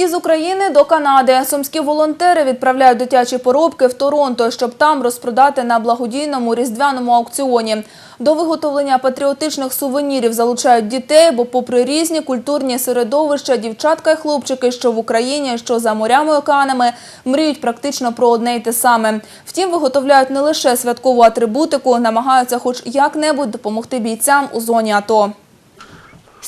Із України до Канади сумські волонтери відправляють дитячі поробки в Торонто, щоб там розпродати на благодійному різдвяному аукціоні. До виготовлення патріотичних сувенірів залучають дітей, бо, попри різні культурні середовища, дівчатка і хлопчики, що в Україні, що за морями океанами, мріють практично про одне й те саме. Втім, виготовляють не лише святкову атрибутику, намагаються хоч як-небудь допомогти бійцям у зоні АТО.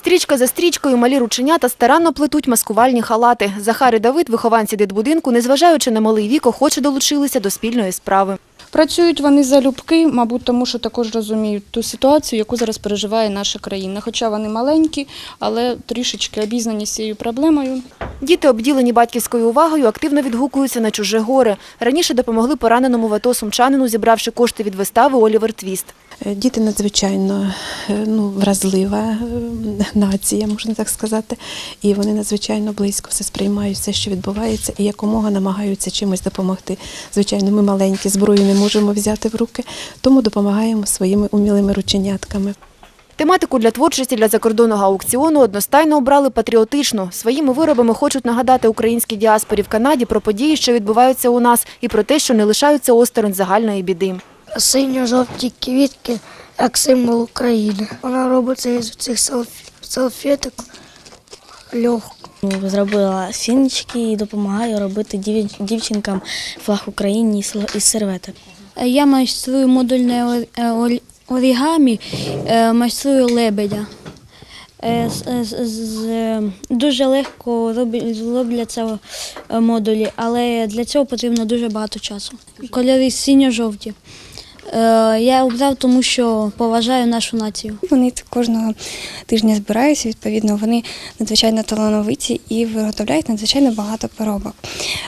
Стрічка за стрічкою малі рученята старанно плетуть маскувальні халати. Захар і Давид, вихованці дитбудинку, незважаючи на малий вік, охоче долучилися до спільної справи. Працюють вони залюбки, мабуть, тому що також розуміють ту ситуацію, яку зараз переживає наша країна. Хоча вони маленькі, але трішечки обізнані з цією проблемою. Діти, обділені батьківською увагою, активно відгукуються на чуже горе. Раніше допомогли пораненому в АТО сумчанину, зібравши кошти від вистави Олівер Твіст. Е, Діти надзвичайно е, ну, вразлива е, нація, можна так сказати, і вони надзвичайно близько все сприймають, все, що відбувається, і якомога намагаються чимось допомогти. Звичайно, ми маленькі, зброю не можемо взяти в руки, тому допомагаємо своїми умілими рученятками. Тематику для творчості для закордонного аукціону одностайно обрали патріотичну. Своїми виробами хочуть нагадати українській діаспорі в Канаді про події, що відбуваються у нас, і про те, що не лишаються осторонь загальної біди. синьо-жовті квітки як символ України. Вона робиться із цих салфеток легко. Ну, Зробила фінічки і допомагаю робити дівчинкам флаг України із із серветок. Я майструю модульне ор- е, орігамі, е, майструю лебедя. Е, е, Дуже легко робляться модулі, але для цього потрібно дуже багато часу. Кольори синьо-жовті. Я обрав, тому що поважаю нашу націю. Вони кожного тижня збираються, відповідно, вони надзвичайно талановиті і виготовляють надзвичайно багато поробок.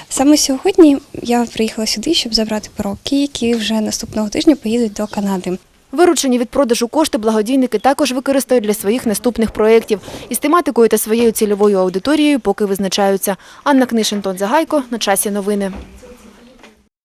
Саме сьогодні я приїхала сюди, щоб забрати поробки, які вже наступного тижня поїдуть до Канади. Виручені від продажу кошти благодійники також використають для своїх наступних проєктів. Із тематикою та своєю цільовою аудиторією поки визначаються. Анна Книшин, Тон Загайко. На часі новини.